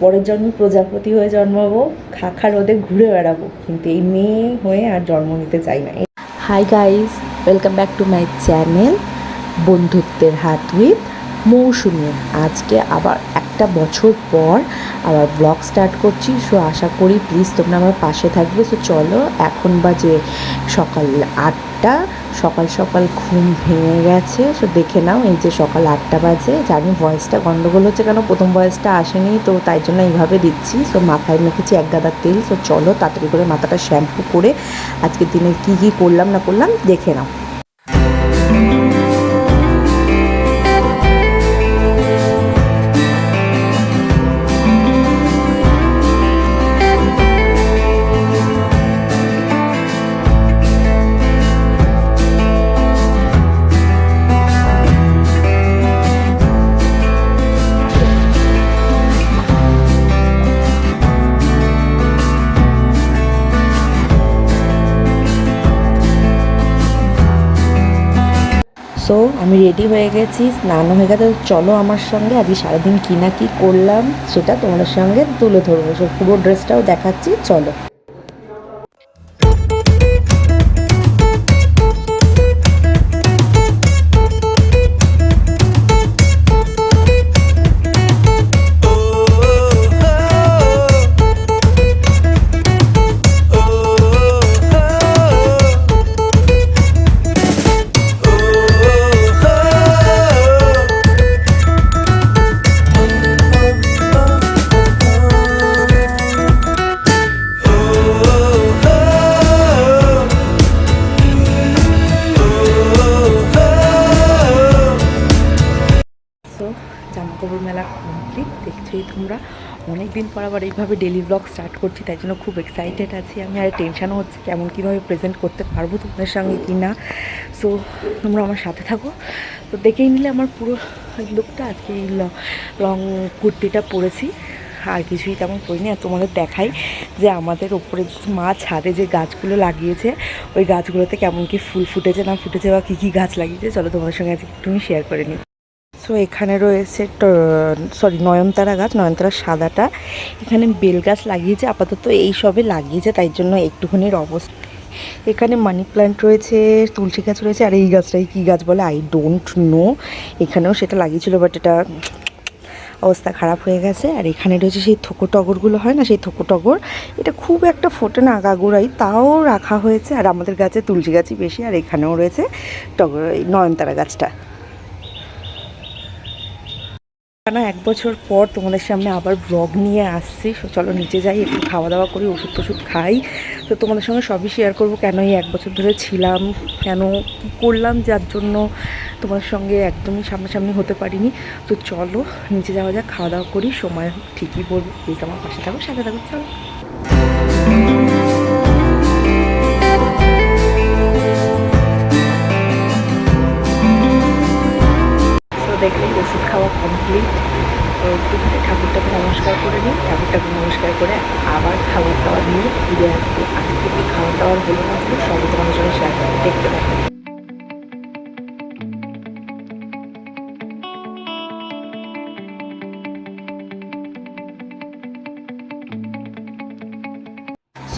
পরের জন্ম প্রজাপতি হয়ে জন্মাবো খা খা রোদে ঘুরে বেড়াবো। কিন্তু এই মেয়ে হয়ে আর জন্ম নিতে চাই না। Hi guys welcome back to my channel বন্ধুত্বের হাত উইথ মৌসুমি। আজকে আবার একটা বছর পর আবার ব্লগ স্টার্ট করছি। সো আশা করি প্লিজ তোমরা আমার পাশে থাকবে। সো চলো, এখন বাজে সকাল আটটা। সকাল সকাল ঘুম ভেঙে গেছে। সো দেখে নাও, এই যে সকাল আটটা বাজে। জানি ভয়েসটা গন্ডগোল হচ্ছে কেন প্রথম ভয়েসটা আসেনি। তো তাই জন্য এইভাবে দিচ্ছি। সো মাথায় মেখেছি এক গাদার তেল। সো চলো, তাড়াতাড়ি করে মাথাটা শ্যাম্পু করে আজকের দিনে কী কী করলাম না করলাম দেখে নাও। রেডি হয়ে গেছি। স্নান হয়ে গেছে। চলো আমার সঙ্গে, আজকে সারাদিন কী না কী করলাম, সেটা তোমাদের সঙ্গে তুলে ধরবো। পুরো ড্রেসটাও দেখাচ্ছি, চলো। অনেক দিন পর আবার এইভাবে ডেলি ব্লগ স্টার্ট করছি, তাই জন্য খুব এক্সাইটেড আছি আমি। আর টেনশনও হচ্ছে কেমন, কীভাবে প্রেজেন্ট করতে পারব তোমাদের সঙ্গে কি না সো তোমরা আমার সাথে থাকো। তো দেখেই নিলে আমার পুরো লুকটা আজকে এই লং কুর্তিটা পরেছি। আর কিছুই তেমন করিনি আর তোমাদের দেখাই যে আমাদের ওপরে মা ছাদে যে গাছগুলো লাগিয়েছে, ওই গাছগুলোতে কেমন কি ফুল ফুটেছে না ফুটেছে বা কী কী গাছ লাগিয়েছে, চলো তোমাদের সঙ্গে আজকে একটু শেয়ার করে নিই। সো এখানে রয়েছে সরি নয়নতারা গাছ, নয়নতারা সাদাটা। এখানে বেল গাছ লাগিয়েছে, আপাতত এই সবে লাগিয়েছে, তাই জন্য একটুখানির অবস্থা এখানে মানি প্ল্যান্ট রয়েছে, তুলসী গাছ রয়েছে, আর এই গাছটাই কী গাছ বলে? আই ডোন্ট নো এখানেও সেটা লাগিয়েছিল বাট এটা অবস্থা খারাপ হয়ে গেছে। আর এখানে রয়েছে সেই থোকো টগরগুলো হয় না? সেই থোকো টগর এটা খুব একটা ফোটে না আগাগোড়াই তাও রাখা হয়েছে। আর আমাদের গাছে তুলসী গাছই বেশি, আর এখানেও রয়েছে টগর নয়নতারা গাছটা। না এক বছর পর তোমাদের সামনে আবার ব্লগ নিয়ে আসছি। চলো নিচে যাই, একটু খাওয়া দাওয়া করি ওষুধ টষুধ খাই। তো তোমাদের সঙ্গে সবই শেয়ার করব কেন এই এক বছর ধরে ছিলাম, কেন কী করলাম যার জন্য তোমার সঙ্গে একদমই সামনাসামনি হতে পারিনি। তো চলো নিচে যাওয়া যাক খাওয়া দাওয়া করি, সময় ঠিকই বলব। প্লিজ আমার পাশে থাকো, সাথে থাকো, চলো। দেখলেই ওষুধ খাওয়া কমপ্লিট একটুখানি ঠাকুরটাকে নমস্কার করে নিই। ঠাকুরটাকে নমস্কার করে আবার খাবার দাবার নিয়ে ফিরে আসব। আজকে কি খাবার দাবার হলো না সবাই তোমাদের সঙ্গে শেয়ার দেখতে পাবো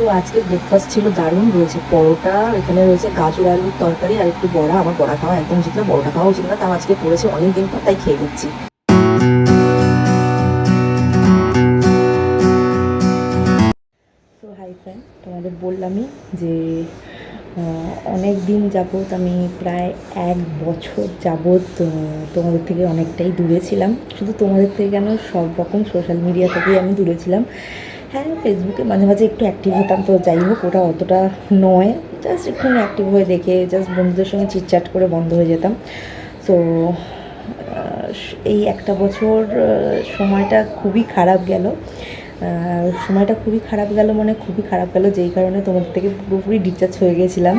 সো আজকে ব্রেকফাস্ট ছিল দারুণ, রয়েছে পরোটা, এখানে রয়েছে গাজর আলুর তরকারি আর একটু বড়া, আমার বড়া খাওয়া একদম উচিত না বড়টা খাওয়া উচিত না, তাও আজকে পড়েছে অনেক দিন পর, তাই খেয়ে নিচ্ছি। সো হাই তোমাদের বললামই যে অনেক দিন যাবৎ আমি প্রায় এক বছর যাবৎ তোমাদের থেকে অনেকটাই দূরে ছিলাম। শুধু তোমাদের থেকে কেন, সব রকম সোশ্যাল মিডিয়া থেকেই আমি দূরে ছিলাম। হ্যাঁ ফেসবুকে মাঝে মাঝে একটু অ্যাক্টিভ হতাম তো, যাই হোক, ওটা অতটা নয়। জাস্ট একটু অ্যাক্টিভ হয়ে দেখে জাস্ট বন্ধুদের সঙ্গে চিটচাট করে বন্ধ হয়ে যেতাম। তো এই একটা বছর সময়টা খুবই খারাপ গেল। সময়টা খুবই খারাপ গেল মানে খুবই খারাপ গেল, যেই কারণে তোমাদের থেকে পুরোপুরি ডিসচার্জ হয়ে গেছিলাম।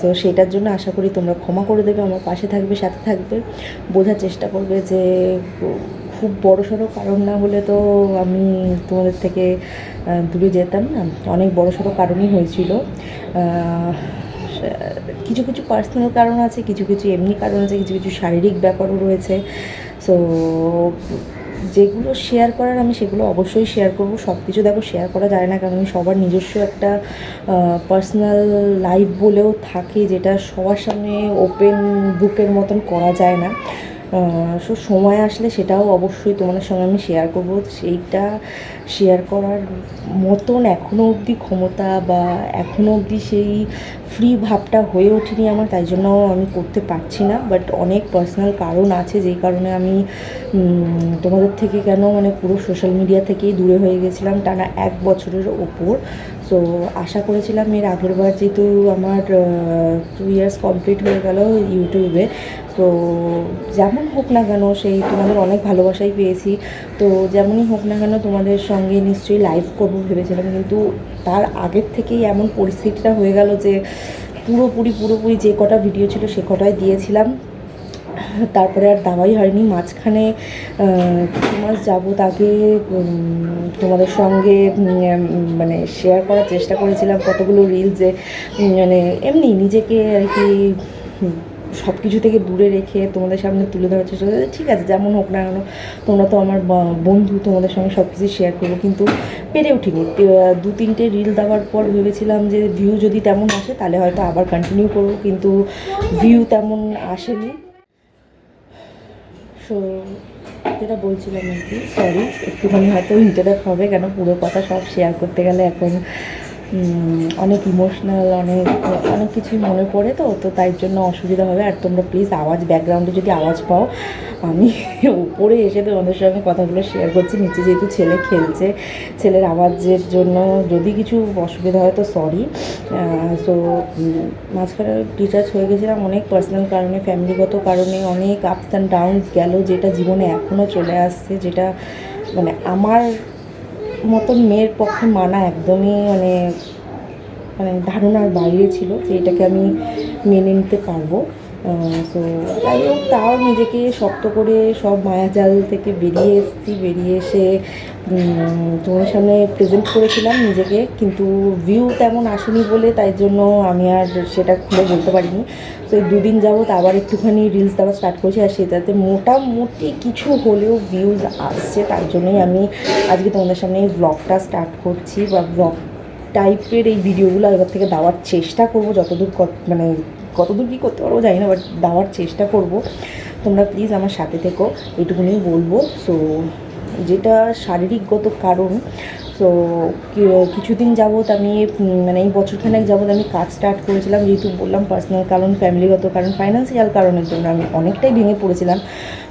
তো সেটার জন্য আশা করি তোমরা ক্ষমা করে দেবে, আমার পাশে থাকবে, সাথে থাকবে। বোঝার চেষ্টা করবে যে খুব বড় সড়ো কারণ না হলে তো আমি তোমাদের থেকে দূরে যেতাম না। অনেক বড় সড়ো কারণই হয়েছিল। কিছু কিছু পার্সোনাল কারণ আছে, কিছু কিছু এমনি কারণ আছে, কিছু কিছু শারীরিক ব্যাপারও রয়েছে। সো যেগুলো শেয়ার করার আমি সেগুলো অবশ্যই শেয়ার করব। সব কিছু দেখো শেয়ার করা যায় না, কারণ সবার নিজস্ব একটা পার্সোনাল লাইফ বলেও থাকে, যেটা সবার সামনে ওপেন বুকের মতন করা যায় না। সো সময় আসলে সেটাও অবশ্যই তোমাদের সঙ্গে আমি শেয়ার করব। সেইটা শেয়ার করার মতন এখনও অবধি ক্ষমতা বা এখনও অবধি সেই ফ্রি ভাবটা হয়ে ওঠেনি আমার, তাই জন্য আমি করতে পারছি না। বাট অনেক পার্সোনাল কারণ আছে, যেই কারণে আমি তোমাদের থেকে কেন মানে পুরো সোশ্যাল মিডিয়া থেকেই দূরে হয়ে গেছিলাম টানা এক বছরের ওপর। সো আশা করেছিলাম এর আগের বার যেহেতু আমার টু ইয়ার্স কমপ্লিট হয়ে গেল ইউটিউবে তো যেমন হোক না কেন, সেই তোমাদের অনেক ভালোবাসাই পেয়েছি। তো, যেমনই হোক না কেন, তোমাদের সঙ্গে নিশ্চয়ই লাইভ করব ভেবেছিলাম। কিন্তু তার আগের থেকেই এমন পরিস্থিতিটা হয়ে গেল যে, পুরোপুরি পুরোপুরি যে কটা ভিডিও ছিল সে কটাই দিয়েছিলাম। তারপরে আর দাওয়াই হয়নি। মাঝখানে মাস যাবত আগে তোমাদের সঙ্গে মানে শেয়ার করার চেষ্টা করেছিলাম কতগুলো রিল যে মানে এমনি নিজেকে আর কি সব কিছু থেকে দূরে রেখে তোমাদের সামনে তুলে ধরার চেষ্টা করেছি। ঠিক আছে, যেমন হোক না কেন, তোমরা তো আমার বন্ধু, তোমাদের সঙ্গে সব কিছু শেয়ার করব, কিন্তু পেরে উঠিনি। দু তিনটে রিল দেওয়ার পর ভেবেছিলাম যে ভিউ যদি তেমন আসে, তাহলে হয়তো আবার কন্টিনিউ করব, কিন্তু ভিউ তেমন আসেনি। সো যেটা বলছিলাম আর কি সরি একটুখানি হয়তো ইন্টারাপ্ট হবে কেন পুরো কথা সব শেয়ার করতে গেলে এখন অনেক ইমোশনাল অনেক অনেক কিছুই মনে পড়ে তো তো তাই জন্য অসুবিধা হবে। আর তোমরা প্লিজ আওয়াজ ব্যাকগ্রাউন্ডে যদি আওয়াজ পাও, আমি উপরে এসে তোমাদের সঙ্গে কথাগুলো শেয়ার করছি। নিচে যেহেতু ছেলে খেলছে, ছেলের আওয়াজের জন্য যদি কিছু অসুবিধা হয় তো সরি সো মাঝখানে রিচার্জ হয়ে গেছিলাম অনেক পার্সোনাল কারণে ফ্যামিলিগত কারণে, অনেক আপস অ্যান্ড ডাউনস গেল, যেটা জীবনে এখনও চলে আসছে, যেটা মানে আমার মতন মেয়ের পক্ষে মানা একদমই মানে মানে ধারণার বাইরে ছিল যে এটাকে আমি মেনে নিতে পারব। তো যাই হোক, তাও নিজেকে শক্ত করে সব মায়াজাল থেকে বেরিয়ে এসেছি, বেরিয়ে এসে তোমার সামনে প্রেজেন্ট করেছিলাম নিজেকে, কিন্তু ভিউ তেমন আসেনি বলে, তাই জন্য আমি আর সেটা খুলে বলতে পারিনি। তো এই দুদিন যাবত আবার একটুখানি রিলস দেওয়া স্টার্ট করেছি, আর সেটাতে মোটামুটি কিছু হলেও ভিউজ আসছে, তার জন্যই আমি আজকে তোমাদের সামনে এই ব্লগটা স্টার্ট করছি, বা ব্লগ টাইপের এই ভিডিওগুলো এবার থেকে দেওয়ার চেষ্টা করব, যতদূর মানে কতদূর কী করতে পারব জানি না বাট দেওয়ার চেষ্টা করব। তোমরা প্লিজ আমার সাথে থেকো, এইটুকুনি বলব। সো যেটা শারীরিকগত কারণ তো কিছুদিন যাবত আমি মানে এই বছরখানেক যাবত আমি কাজ স্টার্ট করেছিলাম, যেহেতু বললাম পার্সোনাল কারণ ফ্যামিলিগত কারণ ফাইন্যান্সিয়াল কারণের জন্য আমি অনেকটাই ভেঙে পড়েছিলাম।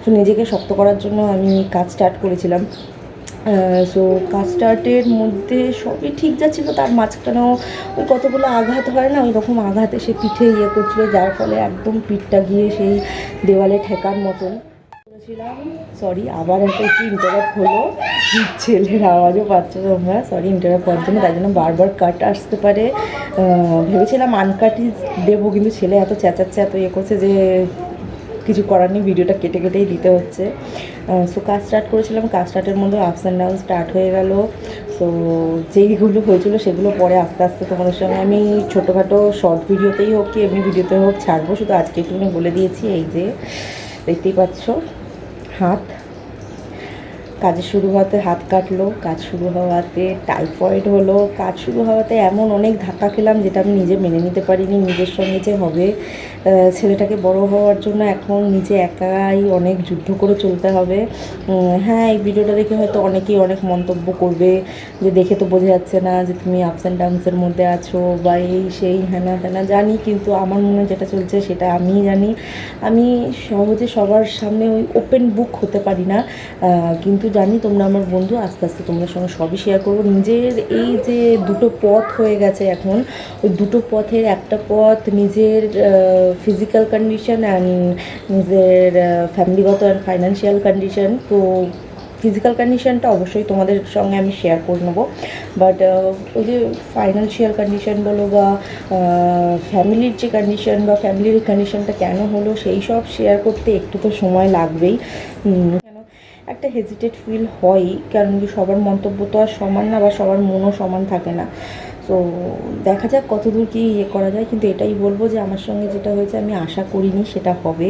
তো নিজেকে শক্ত করার জন্য আমি কাজ স্টার্ট করেছিলাম। সো কাজ স্টার্টের মধ্যে সবই ঠিক যাচ্ছিল, তার মাঝখানেও ওই কতগুলো আঘাত হয় না ওই রকম আঘাত এসে পিঠে ইয়ে করছিল, যার ফলে একদম পিঠটা গিয়ে সেই দেওয়ালে ঠেকার মতন করেছিলাম। সরি আবার একটা একটু ইন্টারাপ্ট হলো। ছেলের আওয়াজও পাচ্ছ তোমরা। সরি ইন্টারাপ্ট হওয়ার জন্য তাই জন্য বারবার কাট আসতে পারে। ভেবেছিলাম আনকাটই দেবো, কিন্তু ছেলে এত চেঁচাচ্ছে, এত ইয়ে করছে যে কিছু করার নেই ভিডিওটা কেটে কেটেই দিতে হচ্ছে। সো কাজ স্টার্ট করেছিলাম। কাজ স্টার্টের মধ্যে আপস অ্যান্ড ডাউন স্টার্ট হয়ে গেল। সো যেইগুলো হয়েছিল সেগুলো পরে আস্তে আস্তে তোমাদের সঙ্গে আমি ছোটোখাটো শর্ট ভিডিওতেই হোক কি এমনি ভিডিওতে হোক ছাড়বো। শুধু আজকে একটুখানি বলে দিয়েছি, এই যে দেখতেই পাচ্ছ, হাত। কাজের শুরু হওয়াতে হাত কাটলো, কাজ শুরু হওয়াতে টাইফয়েড হলো, কাজ শুরু হওয়াতে এমন অনেক ধাক্কা খেলাম যেটা আমি নিজে মেনে নিতে পারিনি, নিজের সঙ্গে যে হবে ছেলেটাকে বড় হওয়ার জন্য এখন নিজে একাই অনেক যুদ্ধ করে চলতে হবে। হ্যাঁ এই ভিডিওটা দেখে হয়তো অনেকেই অনেক মন্তব্য করবে যে দেখে তো বোঝা যাচ্ছে না যে তুমি আপস অ্যান্ড ডাউনসের মধ্যে আছো বা এই সেই হ্যানা ত্যানা, জানি কিন্তু আমার মনে যেটা চলছে সেটা আমিই জানি। আমি সহজে সবার সামনে ওই ওপেন বুক হতে পারি না কিন্তু জানি তোমরা আমার বন্ধু, আস্তে আস্তে তোমাদের সঙ্গে সবই শেয়ার করব। নিজের এই যে দুটো পথ হয়ে গেছে এখন, ওই দুটো পথের একটা পথ নিজের ফিজিক্যাল কন্ডিশন অ্যান্ড নিজের ফ্যামিলিগত অ্যান্ড ফাইন্যান্সিয়াল কন্ডিশন তো ফিজিক্যাল কন্ডিশনটা অবশ্যই তোমাদের সঙ্গে আমি শেয়ার করে নেব। বাট ওই যে ফাইন্যান্সিয়াল কন্ডিশন বলো বা ফ্যামিলির যে কন্ডিশন বা ফ্যামিলির কন্ডিশনটা কেন হলো, সেই সব শেয়ার করতে একটু তো সময় লাগবেই। একটা হেজিটেট ফিল হয়ই, কারণ কি সবার মন্তব্য তো আর সমান না বা সবার মনও সমান থাকে না। তো দেখা যাক কতদূর কি ইয়ে করা যায়, কিন্তু এটাই বলব যে আমার সঙ্গে যেটা হয়েছে আমি আশা করিনি সেটা হবে।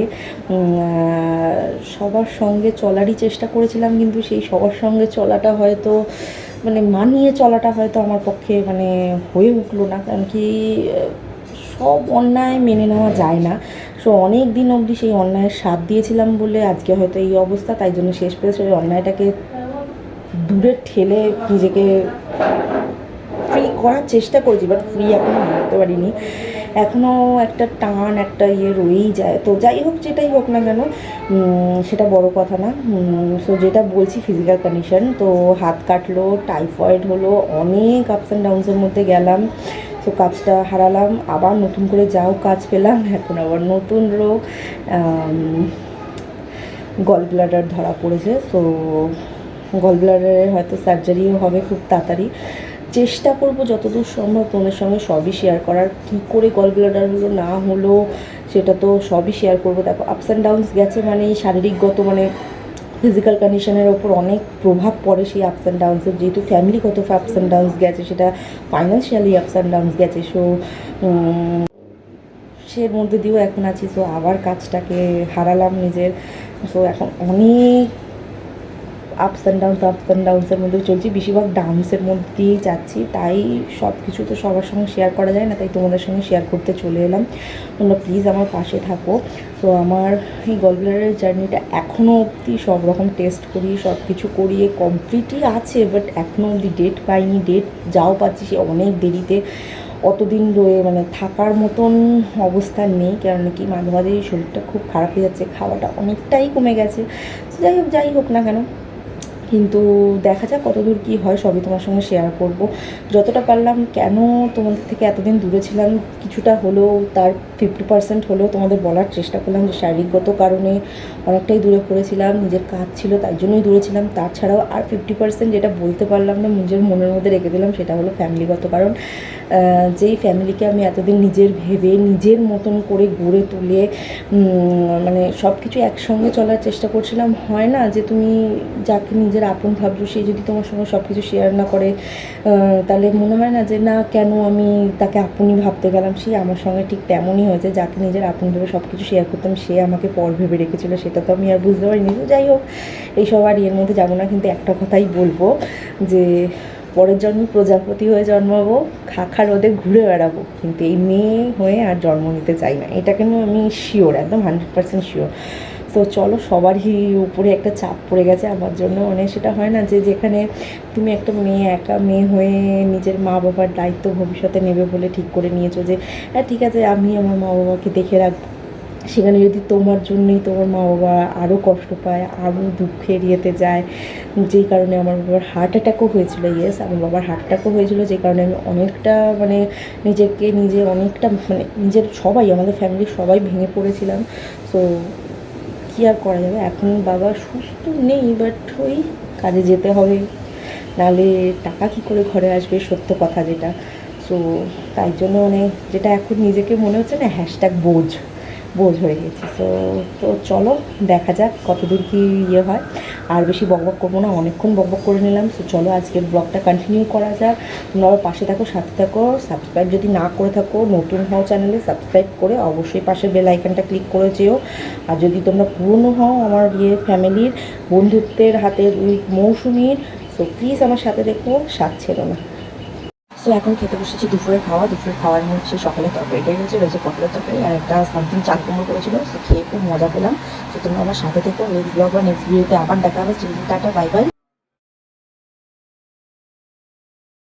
সবার সঙ্গে চলারই চেষ্টা করেছিলাম, কিন্তু সেই সবার সঙ্গে চলাটা হয়তো মানে মানিয়ে চলাটা হয়তো আমার পক্ষে মানে হয়ে উঠল না। কারণ কি সব অন্যায় মেনে নেওয়া যায় না। সো অনেক দিন অবধি সেই অন্যায়ের সাথ দিয়েছিলাম বলে আজকে হয়তো এই অবস্থা, তাই জন্য শেষ পেয়ে সেই অন্যায়টাকে দূরে ঠেলে নিজেকে ফ্রি করার চেষ্টা করেছি বাট ফ্রি এখনও করতে পারিনি। এখনও একটা টান, একটা ইয়ে রয়েই যায়। তো যাই হোক, যেটাই হোক না কেন সেটা বড় কথা না। সো যেটা বলছি ফিজিক্যাল কন্ডিশন তো হাত কাটলো টাইফয়েড হলো, অনেক আপস অ্যান্ড ডাউনসের মধ্যে গেলাম। তো কাজটা হারালাম, আবার নতুন করে যাও, কাজ পেলাম, এখন আবার নতুন রোগ গল ব্লাডার ধরা পড়েছে, তো গল ব্লাডারে হয়তো সার্জারিও হবে খুব তাড়াতাড়ি। চেষ্টা করব যতদূর সম্ভব তোমাদের সঙ্গে সবই শেয়ার করার, কী করে গল ব্লাডার হলো, না হলো, সেটা তো সবই শেয়ার করব। দেখো আপস অ্যান্ড ডাউনস গেছে মানে শারীরিকগত মানে ফিজিক্যাল কন্ডিশনের ওপর অনেক প্রভাব পড়ে সেই আপস অ্যান্ড ডাউন্সের যেহেতু ফ্যামিলিগত আপস অ্যান্ড ডাউন্স গেছে, সেটা ফাইন্যান্সিয়ালি আপস অ্যান্ড ডাউন্স গেছে। সো সের মধ্যে দিয়েও এখন আছি। সো আবার কাজটাকে হারালাম নিজের। সো এখন অনেক ups and downs ups and ডাউন্সের মধ্যে চলছি। বেশিরভাগ ডাউনসের মধ্যে দিয়েই যাচ্ছি। তাই সব কিছু তো সবার সঙ্গে শেয়ার করা যায় না, তাই তোমাদের সঙ্গে শেয়ার করতে চলে এলাম। তোমরা প্লিজ আমার পাশে থাকো। তো আমার এই গলব্লাডারের জার্নিটা এখনও অবধি সব রকম টেস্ট করি সব কিছু করিয়ে কমপ্লিটই আছে বাট এখনও অবধি ডেট পাইনি। ডেট যাও পাচ্ছি সে অনেক দেরিতে। অতদিন রয়ে মানে থাকার মতন অবস্থা নেই কারণ কি মাঝে মাঝে শরীরটা খুব খারাপ হয়ে যাচ্ছে, খাওয়াটা অনেকটাই কমে গেছে। যাই হোক যাই হোক না কেন কিন্তু দেখা যাক কতদূর কী হয়, সবই তোমার সঙ্গে শেয়ার করব। যতটা পারলাম, কেন তোমাদের থেকে এতদিন দূরে ছিলাম, কিছুটা হলেও তার ফিফটি পার্সেন্ট হলেও তোমাদের বলার চেষ্টা করলাম যে শারীরিকগত কারণে অনেকটাই দূরে পড়েছিলাম, নিজের কাজ ছিল তাই জন্যই দূরে ছিলাম। তাছাড়াও আর ফিফটি পার্সেন্ট যেটা বলতে পারলাম না, নিজের মনের মধ্যে রেখে দিলাম, সেটা হলো ফ্যামিলিগত কারণ যেই ফ্যামিলিকে আমি এতদিন নিজের ভেবে, নিজের মতন করে গড়ে তুলে মানে সব কিছু একসঙ্গে চলার চেষ্টা করছিলাম, হয় না যে তুমি যাকে নিজের আপন ভাবছ সে যদি তোমার সঙ্গে সব কিছু শেয়ার না করে তাহলে মনে হয় না যে, না, কেন আমি তাকে আপনই ভাবতে গেলাম? সে আমার সঙ্গে ঠিক তেমনই হয়েছে, যাকে নিজের আপন ভেবে সব কিছু শেয়ার করতাম, সে আমাকে পর ভেবে রেখেছিল, সেটা তো আমি আর বুঝতে পারিনি। যাই হোক এইসব আর এর মধ্যে যাব না, কিন্তু একটা কথাই বলব যে, পরের জন্মে প্রজাপতি হয়ে জন্মাবো, খাখা রোদে ঘুরে বেড়াবো, কিন্তু এই মেয়ে হয়ে আর জন্ম নিতে চাই না। এটা কিন্তু আমি শিওর একদম হান্ড্রেড পার্সেন্ট শিওর তো চলো, সবারই উপরে একটা চাপ পড়ে গেছে। আমার জন্য মানে সেটা হয় না যে যেখানে তুমি একটা মেয়ে, একা মেয়ে হয়ে নিজের মা বাবার দায়িত্ব ভবিষ্যতে নেবে বলে ঠিক করে নিয়েছো যে হ্যাঁ ঠিক আছে, আমি আমার মা বাবাকে দেখে রাখব। সেখানে যদি তোমার জন্যই তোমার মা বাবা আরও কষ্ট পায় আরও দুঃখের ইয়েতে যায়, যেই কারণে আমার বাবার হার্ট অ্যাটাকও হয়েছিল ইয়েস আমার বাবার হার্ট অ্যাটাকও হয়েছিল, যে কারণে আমি অনেকটা মানে নিজেকে নিজে অনেকটা মানে নিজের সবাই, আমাদের ফ্যামিলির সবাই ভেঙে পড়েছিলাম। তো কী আর করা যাবে? এখন বাবা সুস্থ নেই বাট ওই কাজে যেতে হবে। নাহলে টাকা কি করে ঘরে আসবে? সত্য কথা যেটা। সো তাই জন্য মানে যেটা এখন নিজেকে মনে হচ্ছে না হ্যাশট্যাগ বোঝ। বোঝ হয়ে গেছে। সো তো চলো, দেখা যাক কতদূর কি ইয়ে হয়। আর বেশি বকবক করব না, অনেকক্ষণ বকবক করে নিলাম। সো চলো, আজকের ব্লগটা কন্টিনিউ করা যাক। তোমরা আবার পাশে থাকো, সাথে থাকো। সাবস্ক্রাইব যদি না করে থাকো, নতুন হও চ্যানেলে সাবস্ক্রাইব করে অবশ্যই পাশে বেল আইকনটা ক্লিক করে যেও। আর যদি তোমরা পুরনো হও আমার ইয়ে ফ্যামিলির বন্ধুত্বের হাতের মৌসুমির সো প্লিজ আমার সাথে দেখো, সাথ ছেড়ো না। সো এখন খেতে বসেছি দুপুরে খাওয়া। দুপুরে খাওয়ার মধ্যে হচ্ছে সকালে এটাই রয়েছে রয়েছে পটলের তরকারি আর একটা সামথিং চাল কুমড়ো করেছিল। সো খেয়ে খুব মজা পেলাম। তো তোমরা আমার সাথে থেকো। নেক্সট ব্লগ বা নেক্সট ভিডিওতে আবার দেখা হবে। Tata bye bye